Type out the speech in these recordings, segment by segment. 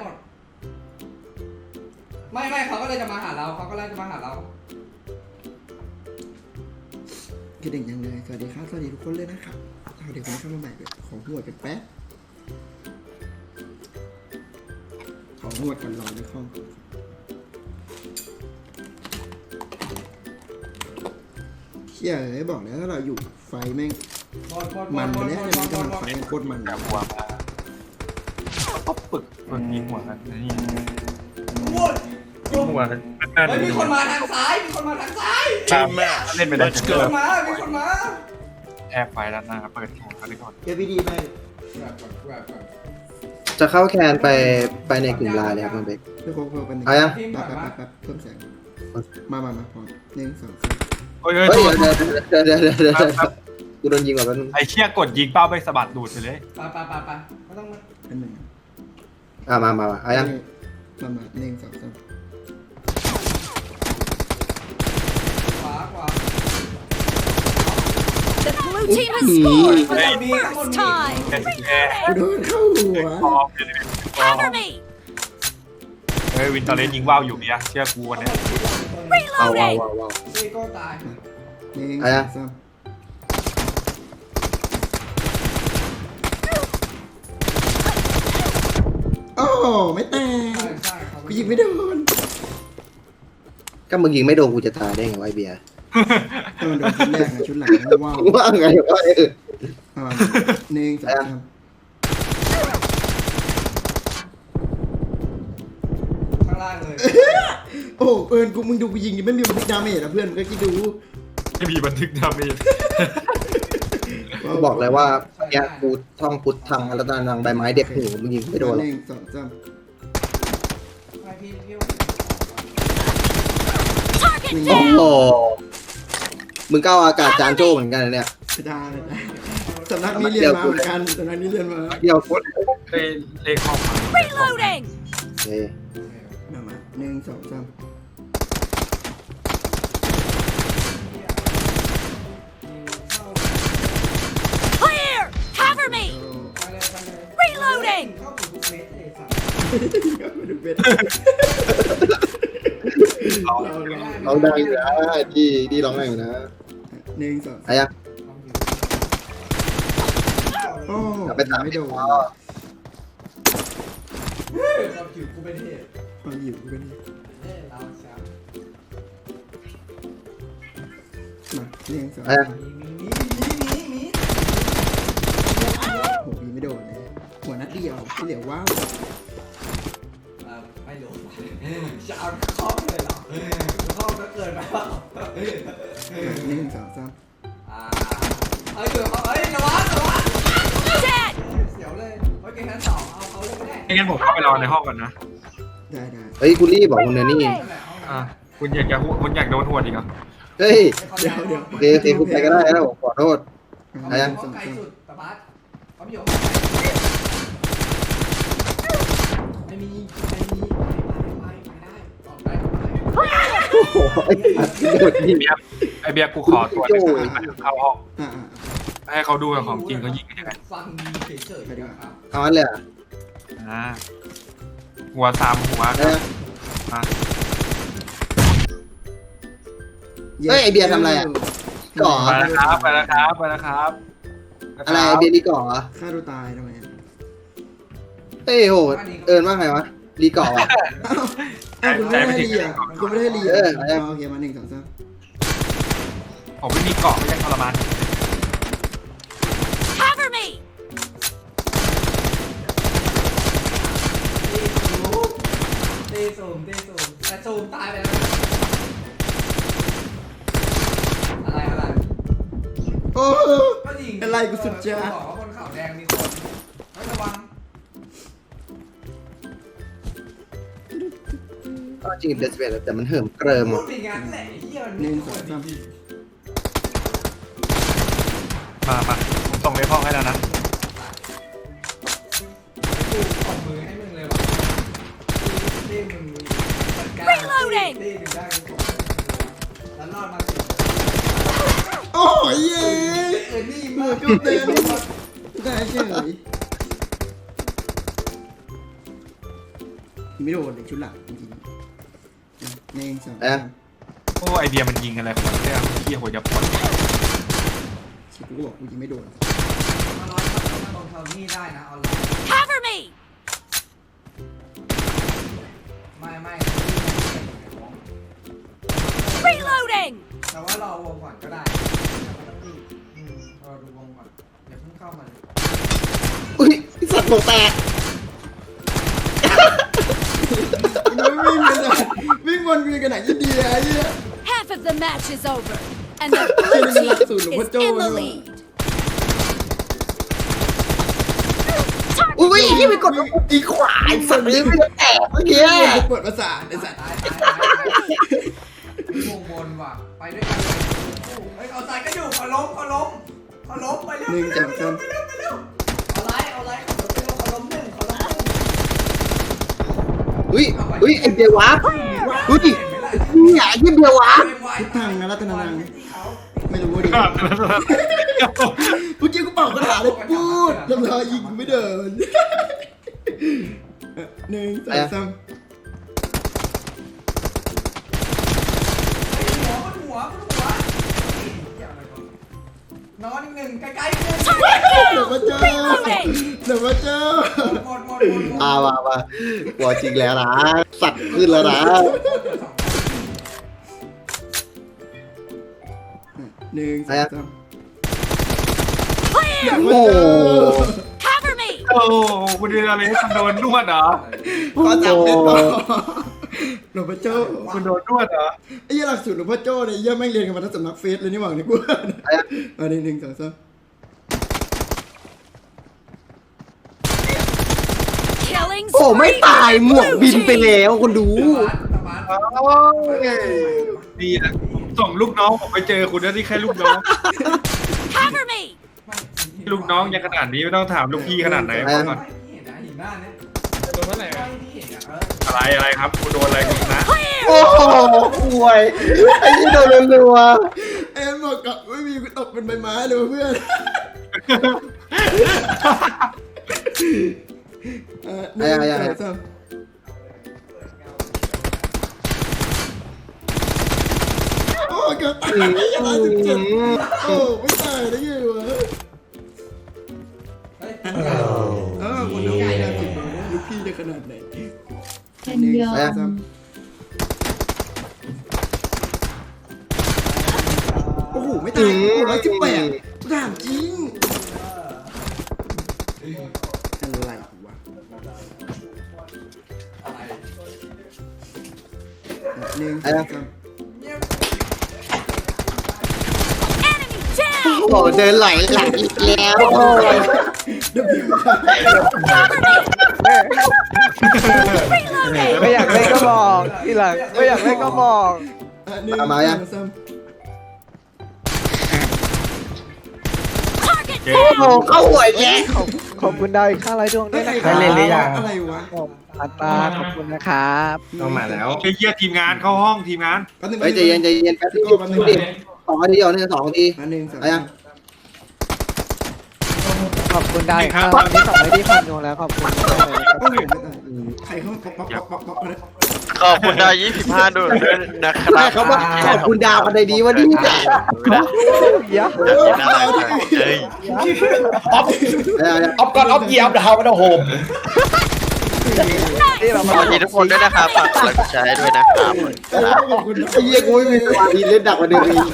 หมด ไม่ไม่เขาก็เลยจะมาหาเราเขาก็เลยจะมาหาเรา คิดถึงยังเลยสวัสดีครับ สวัสดีทุกคนเลยนะครับสวัสดีคนที่เข้ามาใหม่เลยขอหวดกันแป๊บ ขอหวดกันรอในห้องก่อนเชี่ยเอ้ยบอกแล้วถ้าเราอยู่ไฟแม่งบอลบอลบอมัลนบไปอลแล้วบอลเนี่ยบอลมันบกำอลัลงไฟโคตรมัน แต่หัวมา ก็ปึกมันยิงหัวกันนี่วูดยิงหัวกันเฮ้ยมีคนมาทางซ้าย มีคนมาทางซ้าย Team match เล่นไปได้มีคนมา มีคนมาแอร์ไฟด้านหน้าเปิดแข่งกันได้ก่อนเอพีดีไปแบบก่อนแบบก่อนจะเข้าแคนไปไปในกลุ่มไลน์เลยครับคุณเบกเพื่อโค้งเพิ่มเป็นหนึ่งเอายังทีมแป๊ก่อบนแป๊บมาแป๊บแป๊บเพิ่มแสง มามามาพร้อมหนึ่งสองสามเฮ้ยเฮ้ยเฮ้ยโทษเดี๋ยวเดี๋ยวเดี๋ยวเดี๋ยวเดี๋ยวเดี๋ยวกูโดนยิงก่อนแป๊บนึงไอ้เชี่ยกดยิงเป้าไปสะบัดดูดไปเลย ไปไปไปไปไม่ต้องมาเป็นหนึ่ง อะมามามาเอายังมามาหนึ่งสองสามขวาขวา The blue team has scored for Hey. the first time. แค่แค่กูโดนเข้าหัวพอเป็นพอ Cover me. เฮ้ยวินเตอร์เลนยิงว่าวอยู่เนี่ยเชื่อกูวันเนี้ย เอาว้าว Reloading. ว้าวว้าว ซีโก้ตาย หนึ่งเอาสยัองงสาม โอ้ไม่แตใช่กใช่เขากูยิงไม่โดนก็มึงยิงไม่โดนกูจะตายได้ไงวะไอเบียร์ถ้ามันโดนชุดแรกนะชุดหลังว้าวว่าไงวะเออเอามาหนึ่งสองสามข้างล่างเลยโอ้เอิญกูมึงดูกูยิงนี่ไม่มีบันทึกดาเมจอะเพื่อนมึงก็คิดดูไม่มีบันทึกดาเมจ กูบอกเลยว่า เนี่ยกูท่องพุทธังรัตนังใบไม้เด็กหูมึงยิงไม่โดนหรหอกนึ่งสองสามไม่พี่พี่ Target โอ้โห down. มึงก้าวอากาศจานโจ้เหมือนกันนะเนี่ยไม่ได้ไม่ได้สำนักนี้เรียนมาเหมือนกันสำนักนี้เรียนมาเดี่ยวโคตรเลเลขเข้ามา Reloading. เอ้ยมามาหนึ่งสองสาม ราเราเราร้องได้อยู่นะดีดีร้องได้อยู่นะหนึ่งสองเอายังโอ้กลับไปถามไม่ไม่โดโดนนเราผิวกูเป็นเหตุตอนอยู่กูเป็นเอ้ยเราแชมป์มาหนึ่งสองเอายังมีมีมีมีมีโหพี่ไม่โดนเลยหัวนัดเดียวที่เหลือว้าวเอ่อ ไม่รู้จะเอาครอบเลยเหรอครอบก็เกินไปเปล่าหนึ่งสองสามอ่าเอ้ยเดี๋ยวเขาเอ้ยระวังระวัง Dead. เสียวเลยเฮ้ยเกมนั้นสองเอาเขาเลยไม่ได้ไม่งั้นผมเข้าไปรอในห้องก่อนนะได้ได้เฮ้ยคุณรีบบอกคุณเนนี่นั่นแหละห้องอะคุณอยากจะคุณอยากโดนหัวอีกเหรอเฮ้ยเดี๋ยวเดี๋ยวโอเคโอเคคุณไปก็ได้แล้วขอโทษเขาเอายังอยู่ห้องไกลสุดตะบัสเขาอยู่ห้องไกลไม่มีไม่มี โอ้โหไอ้สัตว์โดดยิงเบียร์ไอเบียร์กูขอตัวหนึงเข้าห้องอ่าให้เขาดูของจริงเขายิงกันยังไงฟังเฉยๆนะครับเอาอันเลยเหรอะอ่าหัวสามหัวเอายังอะเฮ้ยไอเบียร์ทำอะไรอะก่อไปแล้วครับไปแล้วครับไปแล้วครับอะไรไอเบียร์รีก่อเหรอฆ่าตัวตายทำไมเฮ้ยโหเอิญว่าไงวะรีก่ออะ อ้าวคุณไม่ได้เรียคุณไม่ได้เรียเออเอายังโอเคมาหนึ่งสองสามผมไม่มีเกาะไม่ใช่ทรมาน Cover me. ตีสูมตีสูมแต่สูมตายไปแล้วอะไรอะไรโอ้ ก็ยิงอะไรกูสุดจ้าบอกว่าบนเขาแดงมีคน ก็จริงเดสเบลแต่มันเหิมเกริมพูอะดอย่างนั้นแหละไอ้เหี้ยมันหนึ่งไม่สคอวงรสามจริงมามาผมส่งในห้องให้แล้วนะๆกูขอบมือให้มึงเลยว่ะตีมึงจัดการ Reloading ตีมึงได้กูขอบมือแล้วรอดมาสิโอ้ยเย้เออนี่มืมาอกก็เต้นได้เฉยยิงไม่โดนเลยชุดหลังจริงๆ หนึ่งสองเอ๊ะสามโอ้ไอเดียมันยิงอะไรของมันเนี่ยเฮียหัวจะปวดชิกูก็บอกกูยิงไม่โดนมาร้อยคนมาลงเทานี่ได้นะออนไลน์ Cover me! ไม่ไม่ Reloading! แต่ว่ารอวงก่อนก็ได้ไม่ต้องรีบอืมรอดูวงก่อนอย่าเพิ่งเข้ามาเลยอุ้ยไอ้สัตว์โตแตก วิ่งวนกันกันไหนอินเดียไอ้เหี้ย Half of the match is over, and the Sino blue nila team sulong? is Ba't daw in the ano? lead. อุ้ยที่ไปกดอีขวาไอ้สัตว์เลยไม่ได้แตกเมื่อกี้กูเปิดประสาทไอ้สัตว์ตายตายตายตายวงบนว่ะ ไปด้วยกันเลยเฮ้ยเอาใจก็อยู่ขอล้มขอล้มขอล้มไปเร็วหนึ่งสองสามไปเร็วไปเร็วเอาไลน์เอาไลน์ขอล้มขอล้มหนึ่งขอล้มหนึ่งอุ้ยอุ้ยไอ้เดียววะ อุ้ยเห็นไหมล่ะเนี่ยไอ้เดียววะทิศทางนะรัตนานังไม่รู้ดิเมื่อกี้กูเป่ากระถาเลยพูดลำลายิงกูไม่เดินหนึ่งสองสามหัวบนหัวบนหัวอย่าอะไรก่อนนอนอีกหนึ่งไกลๆหนึ่งเดี๋ยวมาเจอเดี๋ยวมาเจอ อ่ามามาหัวจริงแล้วนะ สัตว์ขึ้นแล้วนะหนึ่งสองสาม Clear! โอ้โห Cover me! โอ้คุณเรียนอะไรให้คุณโดนนวดเหรอขอจับเล่นต่อหลวงพ่อโจ้คุณโดนนวดเหรอไอ้ยี่หลักสูตรหลวงพ่อโจ้เนี่ยยี่แม่งเรียนกันมาทั้งสำนักเฟสเลยนี่หว่าเนี่ยกูอันนี้หนึ่งสองสาม Killing โอ้ ไม่ spree ตาย for the หมวก blue บินไป team. แล้วคนดู ดีนะผมส่งลูกน้องผมไปเจอคุณนะที่แค่ลูกน้อง Cover me! ลูกน้องยังขนาดนี้ไม่ต้องถามลูกพี่ขนาดไหนก่อนไม่เห็นนะเห็นหน้าเนี่ยโดนเมื่อไหร่ไม่ที่เห็นอะเอออะไรอะไรครับคุณโดนอะไรคุณนะ Clear! โอ้โหห่วยไอ้ที่โดนรัวเอ็มบอกกับไม่มีตกเป็นใบไม้เลยเพื่อนเออหนึ่ งสองสามโอ้เกือบตายยังไงสิบเจ็ดโอ้ไม่ตายได้ไงวะเฮ้ยเออคนดูไม่ได้สิบลูกพี่ได้ขนาดไหนเป็นหนึ่งยสอองมสามโอ้โห ไม่ตายโอ้ร้อยสิบแปดถามจริงอะไรวะอะไร หนึ่งสองสามเนี่ย Enemy down! ๆโอ้เดินไหลหลังอีกแล้วเดี๋ยวพี่ Reloading! ไม่อยากเล่นก็บอก ทีหลังไม่อยากเล่นก็บอก อะหนึ่งมายัง สองสาม เจ๊โอ้โห down! เข้าหัวแกขอบขอบคุณดาวอีกห้าร้อยดวงด้วยนะคใครรับเล่นหรือยัง อะไรวะอัตราขอบคุณนะครับต้องมาแล้วไอ้เหี้ยทีมงานเข้าห้องทีมงาน แป๊บนึงเฮ้ยใจเย็นใจเย็นแป๊บนึงดิสองนาทีเดียวนี่สองนาทีอันหนึ่งสองไปยังขอบคุณดาวอีกห้าร้อยที่สองไม่ได้พันดวงแล้วขอบคุณมากเลยครับ โอ้โหไม่ตายใครเขาป๊อกป๊อกป๊อกป๊อกป๊อกอะไร ขอบคุณดาว25ด้วยนะคไม่รับเขาบอกขอบคุณดาวกันใดดีวันนี้เยอะเออเอาดิเฮ้ยออฟก่อนออฟเยียบดาวมันโหมนี่เราสมาวัสดีทุกคนด้วยนะครับฝากกดไลค์กดแชร์ให้ด้วยนะครับขอบคุณนะไอ้เหี้ยกูไม่มีสมาธิเล่นดักกว่าเดิมอีก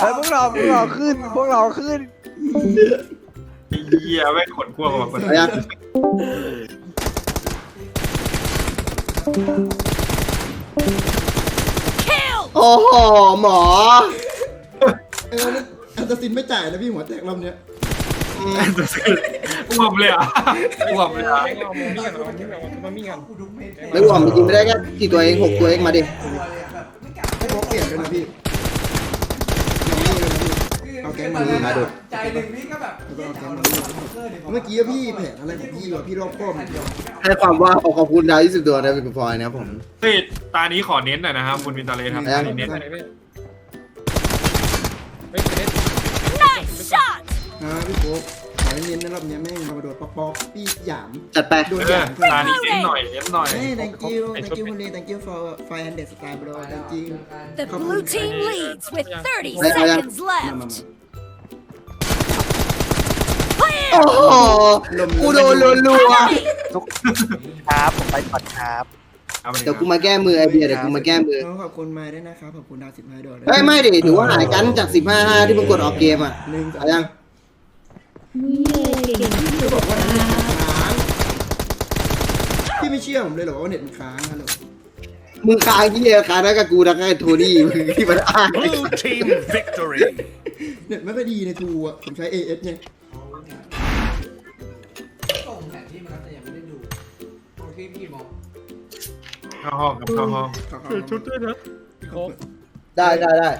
เฮ้ยพวกเราพวกเราขึ้นพวกเราขึ้นไอ้เหี้ยไม่ขนขั้วกับคนไปยัง Kill! โอ้โหหมอเอออันตาซินไม่จ่ายนะพี่หัวแตกรอบเนี้ยอ้วมเลยอะอ้วมเลยอะกูดูไม่เป็นไม่หวังจริงไม่ได้แค่กี่ตัวเองหกตัวเองมาดิตัวเลยอะแบบไม่กลับให้บล็อกเปลี่ยนด้วยนะพี่ยังไม่เลยนะพี่ เอาแก๊งมาเลยมาดูใจหนึ่งนี่ก็แบบแล้วก็เอาแก๊งมาเมื่อกี้พี่แผนอะไรของพี่วะพี่รอบคอบให้ความว่าขอขอบคุณดาว20ตัวนะเป็นพลอยนะครับผม เฮ้ยตานี้ขอเน้นหน่อยนะครับคุณวินตาเลครับตานี้เน้น Nice shot! นะพี่โป๊กเน้นๆนะรอบเนี้ยแม่งมาโดดป๊อกป๊อกปี้หยามจัดไปโดนเอหอยามตานี้เน้นหน่อยเน้นหน่อยเฮ้ย thank you thank you คุณลี thank you for 500 star bro thank you The blue team leads with 30 Hey, hey, seconds มามา left. มาโอ้โหลมกูโดนรัวครับผมไปก่อนครับเอาไปๆเดี๋ยวกูมาแก้มือไอเบียร์เดี๋ยวกูมาแก้มือ น้องขอบคุณมาด้วยนะครับขอบคุณดาวสิบห้าดอกด้วยเฮ้ยไม่ดิถือว่าหายกันจาก15ที่มึงกดออกเกมอะหนึ่งสองเอายังจะบอกว่าเน็ตมันค้างพี่ไม่เชื่อผมเลยเหรอว่าเน็ตมันค้างฮัลโหลมึงค้างที่เดียวค้างแล้วกับกูนะกับไอ้โทนี่มึงที่มันอ้าง Blue team victory. เน็ตไม่ค่อยดีในทูอะผมใช้ AS ไง เข้าห้องกับเข้าห้องขอเปลี่ยนชุดด้วยนะขอบคุณได้ได้ได้